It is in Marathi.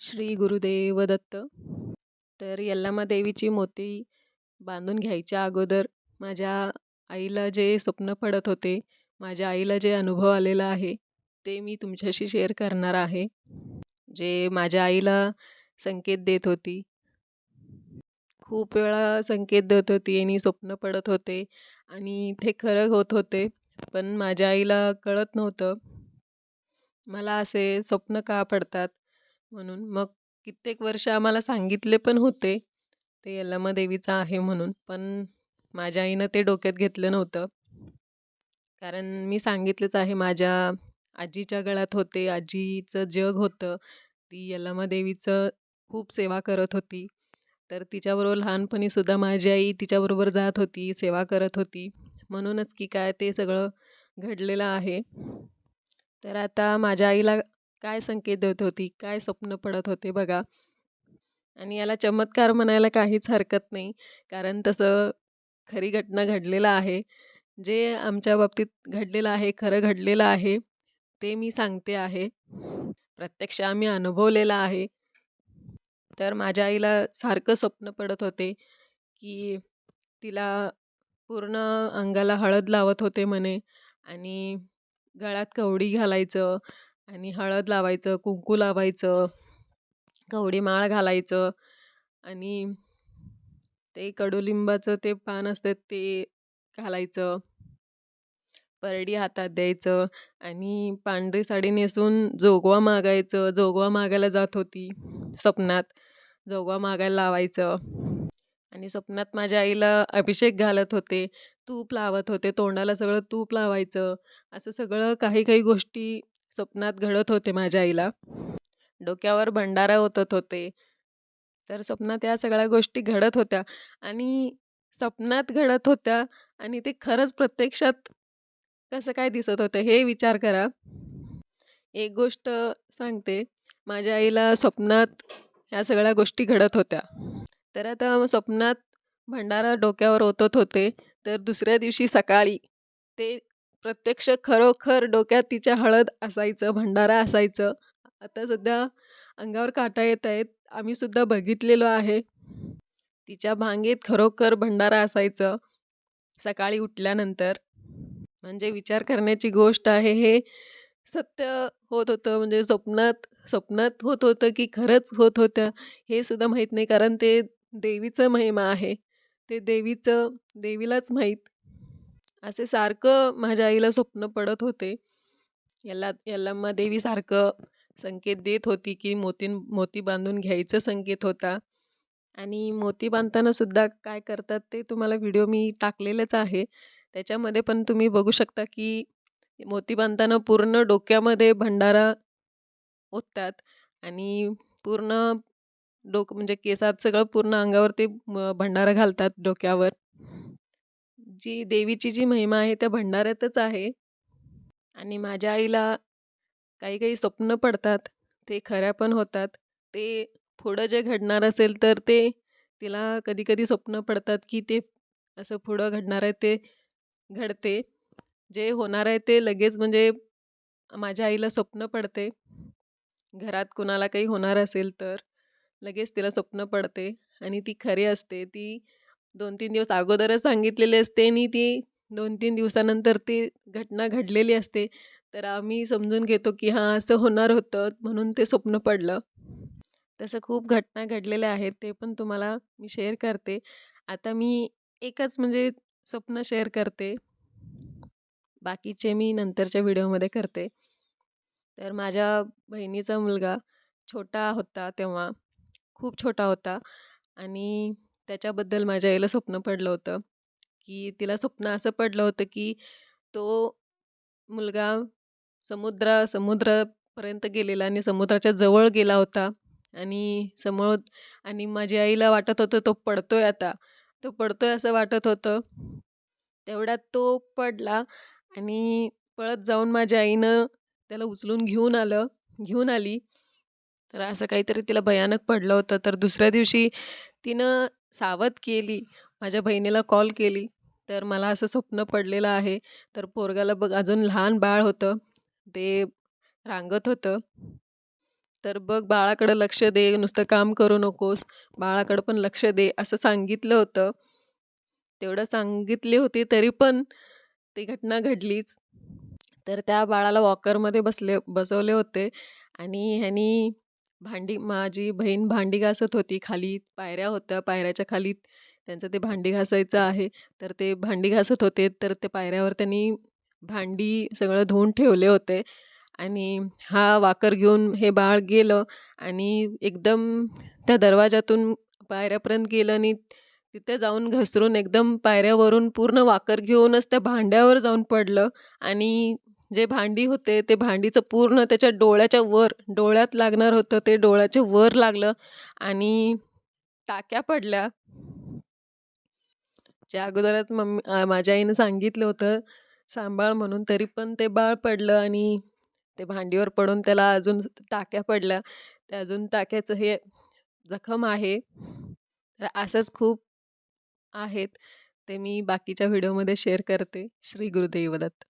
श्री गुरुदेव दत्त. तर यल्लामा देवीची मोती बांधून घ्यायच्या अगोदर माझ्या आईला जे स्वप्न पडत होते माझ्या आईला जे अनुभव आलेला आहे ते मी तुमच्याशी शेअर करणार आहे. जे माझ्या आईला संकेत देत होती. खूप वेळा संकेत देत होती आणि स्वप्न पडत होते आणि ते खरं होत होते पण माझ्या आईला कळत नव्हतं. मला असे स्वप्न का पडतात? म्हणून. मग कित्येक वर्ष आम्हाला सांगितले पण होते. ते यल्लमा देवीचं आहे म्हणून. पण माझ्या आईनं ते डोक्यात घेतलं नव्हतं. कारण मी सांगितलंच आहे माझ्या आजीच्या गळ्यात होते. आजीचं जग होतं. ती यल्लमा देवीचं खूप सेवा करत होती. तर तिच्याबरोबर लहानपणीसुद्धा माझी आई तिच्याबरोबर जात होती सेवा करत होती. म्हणूनच की काय ते सगळं घडलेलं आहे. तर आता माझ्या आईला काय संकेत देत होती काय स्वप्न पडत होते बघा. आणि याला चमत्कार म्हणायला काहीच हरकत नाही. कारण तसं खरी घटना घडलेलं आहे. जे आमच्या बाबतीत घडलेलं आहे खरं घडलेलं आहे ते मी सांगते आहे. प्रत्यक्ष आम्ही अनुभवलेलं आहे. तर माझ्या आईला सारखं स्वप्न पडत होते की तिला पूर्ण अंगाला हळद लावत होते म्हणे. आणि गळ्यात कवडी घालायचं. आणि हळद लावायचं कुंकू लावायचं कवडी माळ घालायचं आणि ते कडुलिंबाचं ते पान असतं ते घालायचं. परडी हातात द्यायचं आणि पांढरी साडी नेसून जोगवा मागायचं. जोगवा मागायला जात होती स्वप्नात. जोगवा मागायला लावायचं आणि स्वप्नात माझ्या आईला अभिषेक घालत होते. तूप लावत होते. तोंडाला सगळं तूप लावायचं. असं सगळं काही काही गोष्टी स्वप्नात घडत होते माझ्या आईला. डोक्यावर भंडारा ओतत होते. तर स्वप्नात या सगळ्या गोष्टी घडत होत्या. आणि स्वप्नात घडत होत्या आणि ते खरंच प्रत्यक्षात कसं काय दिसत होतं हे विचार करा. एक गोष्ट सांगते. माझ्या आईला स्वप्नात ह्या सगळ्या गोष्टी घडत होत्या. तर आता स्वप्नात भंडारा डोक्यावर ओतत होते. तर दुसऱ्या दिवशी सकाळी ते प्रत्यक्ष खरोखर डोक्यात तिच्या हळद असायचं भंडारा असायचं. आता सध्या अंगावर काटा येत आहेत. आम्हीसुद्धा बघितलेलो आहे. तिच्या भांगेत खरोखर भंडारा असायचं सकाळी उठल्यानंतर. म्हणजे विचार करण्याची गोष्ट आहे हे सत्य होत होतं. म्हणजे स्वप्नात स्वप्नात होत होतं की खरंच होत होतं हे सुद्धा माहीत नाही. कारण ते देवीचं महिमा आहे. ते देवीचं देवीलाच माहीत. असे सारखं माझ्या आईला स्वप्न पडत होते. याला यल्लम्मा देवी सारखं संकेत देत होती की मोती मोती बांधून घ्यायचं संकेत होता. आणि मोती बांधताना सुद्धा काय करतात ते तुम्हाला व्हिडिओ मी टाकलेलंच आहे. त्याच्यामध्ये पण तुम्ही बघू शकता की मोती बांधताना पूर्ण डोक्यामध्ये भंडारा ओततात. आणि पूर्ण डोक म्हणजे केसात सगळं पूर्ण अंगावर ते भंडारा घालतात डोक्यावर. जी देवीची जी महिमा आहे त्या भंडाऱ्यातच आहे. आणि माझ्या आईला काही काही स्वप्न पडतात ते खऱ्या पण होतात. ते पुढं जे घडणार असेल तर ते तिला कधी कधी स्वप्न पडतात की ते असं पुढं घडणार आहे ते घडते. जे होणार आहे ते लगेच म्हणजे माझ्या आईला स्वप्न पडते. घरात कुणाला काही होणार असेल तर लगेच तिला स्वप्न पडते. आणि ती खरी असते. ती दोन तीन दिवस अगोदरच सांगितलेली असते आणि ती दोन तीन दिवसानंतर ती घटना घडलेली असते. तर आम्ही समजून घेतो की हां असं होणार होतं म्हणून ते स्वप्न पडलं. तसं खूप घटना घडलेल्या आहेत ते पण तुम्हाला मी शेअर करते. आता मी एकच म्हणजे स्वप्न शेअर करते. बाकीचे मी नंतरच्या व्हिडिओमध्ये करते. तर माझ्या बहिणीचा मुलगा छोटा होता तेव्हा खूप छोटा होता आणि त्याच्याबद्दल माझ्या आईला स्वप्न पडलं होतं की तिला स्वप्न असं पडलं होतं की तो मुलगा समुद्रा समुद्रापर्यंत गेलेला आणि समुद्राच्या जवळ गेला होता आणि समोर आणि माझ्या आईला वाटत होतं तो पडतोय आता. तो पडतोय असं वाटत होतं. तेवढ्यात तो पडला आणि पळत जाऊन माझ्या आईनं त्याला उचलून घेऊन आलं घेऊन आली. तर असं काहीतरी तिला भयानक पडलं होतं. तर दुसऱ्या दिवशी तिनं सावध केली माझ्या बहिणीला कॉल केली. तर मला असं स्वप्न पडलेलं आहे. तर पोरगाला बघ अजून लहान बाळ होतं. ते रांगत होतं. तर बघ बाळाकडं लक्ष दे नुसतं काम करू नकोस. बाळाकडं पण लक्ष दे असं सांगितलं होतं. तेवढं सांगितली होती तरी पण ती घटना घडलीच. तर त्या बाळाला वॉकरमध्ये बसले बसवले होते. आणि ह्यानी भांडी माझी बहीण भांडी घासत होती. खाली पायऱ्या होत्या. पायऱ्याच्या खाली त्यांचं ते भांडी घासायचं आहे. तर ते भांडी घासत होते. तर ते पायऱ्यावर त्यांनी भांडी सगळं धुवून ठेवले होते. आणि हा वाकर घेऊन हे बाळ गेलं आणि एकदम त्या दरवाजातून पायऱ्यापर्यंत गेलं आणि तिथे जाऊन घसरून एकदम पायऱ्यावरून पूर्ण वाकर घेऊनच त्या भांड्यावर जाऊन पडलं. आणि जे भांडी होते ते भांडीचं पूर्ण त्याच्या डोळ्याच्या वर डोळ्यात लागणार होतं ते डोळ्याच्या वर लागलं आणि टाक्या पडल्या. ज्या अगोदरच मम्मी माझ्या आईनं सांगितलं होतं सांभाळ म्हणून तरी पण ते बाळ पडलं आणि ते भांडीवर पडून त्याला अजून टाक्या पडल्या. त्या अजून टाक्याचं हे जखम आहे. तर असंच खूप आहेत. ते मी बाकीच्या व्हिडिओमध्ये शेअर करते. श्री गुरुदैवदत्त